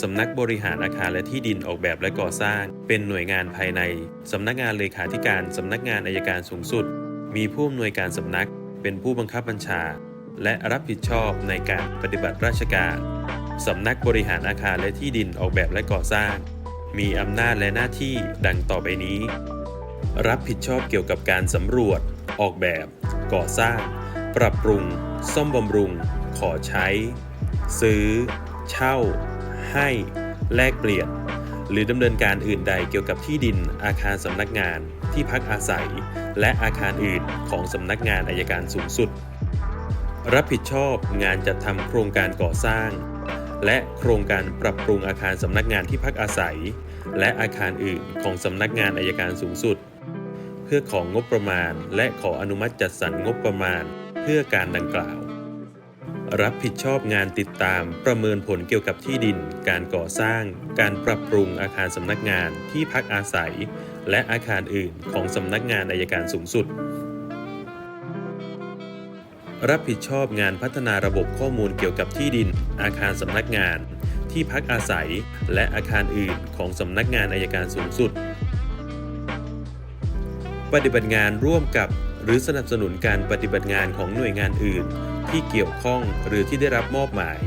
สำนักบริหารอาคารและที่ดินออกแบบและก่อสร้าง เป็นหน่วยงานภายใน สำนักงานเลขาธิการ สำนักงานอายการสูงสุด มีผู้อำนวยการสำนัก เป็นผู้บังคับบัญชา และรับผิดชอบในการปฏิบัติราชการ สำนักบริหารอาคารและที่ดินออกแบบและก่อสร้าง มีอำนาจและหน้าที่ดังต่อไปนี้ รับผิดชอบเกี่ยวกับการสำรวจ ออกแบบ ก่อสร้าง ปรับปรุง ซ่อมบำรุง ขอใช้ ซื้อ เช่า ให้ แลกเปลี่ยน หรือดำเนินการอื่นใดเกี่ยวกับที่ดิน อาคารสำนักงาน ที่พักอาศัย และอาคารอื่นของสำนักงานอายการสูงสุด รับผิดชอบงานจัดทำโครงการก่อสร้าง และโครงการปรับปรุงอาคารสำนักงานที่พักอาศัย และอาคารอื่นของสำนักงานอายการสูงสุด เพื่อของงบประมาณ และขออนุมัติจัดสรรงบประมาณ เพื่อการดังกล่าว รับผิดชอบงานติดตามประเมินผลเกี่ยวกับที่ดิน การก่อสร้าง การปรับปรุงอาคารสำนักงานที่พักอาศัย และอาคารอื่นของสำนักงานอายการสูงสุด รับผิดชอบงานพัฒนาระบบข้อมูลเกี่ยวกับที่ดิน อาคารสำนักงาน ที่พักอาศัย และอาคารอื่นของสำนักงานอายการสูงสุด ปฏิบัติงานร่วมกับ หรือสนับสนุนการปฏิบัติงานของหน่วยงานอื่น ที่เกี่ยวข้องหรือที่ได้รับมอบหมาย